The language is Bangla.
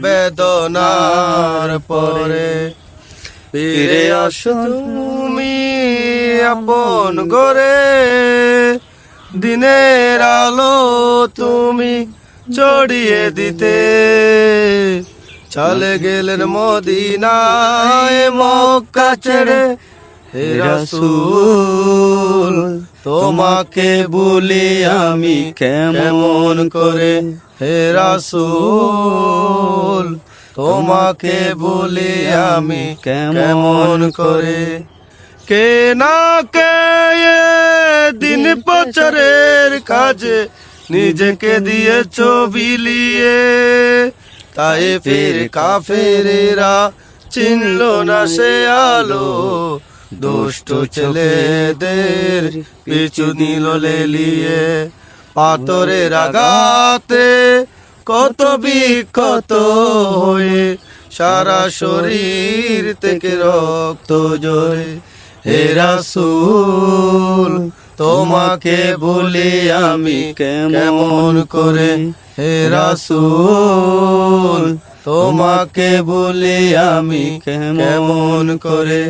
বেদনার পরে ফিরে আসো তুমি আপন গরে দিনের আলো তুমি চড়িয়ে দিতে। চলে গেলেন মদিনায় মক্কা ছেড়ে। হে রাসূল, তোমাকে বলি আমি কেমন করে হে রাসূল, তোমাকে বলি আমি কেমন করে? কে না কে দিন প্রচারের কাজে নিজেকে দিয়েছ বিলিয়ে তাই ফির কাফেরেরা চিনল না সে আলো, দুষ্ট ছেলেদের পিছু নিল লেলিয়ে পাথরের আঘাতে কত বিক্ষত হয়ে সারা শরীর থেকে রক্ত জোরে। হে রাসূল, তোমাকে বলি আমি কেমন করে? হে রাসূল, তোমাকে বলি আমি কেমন করে?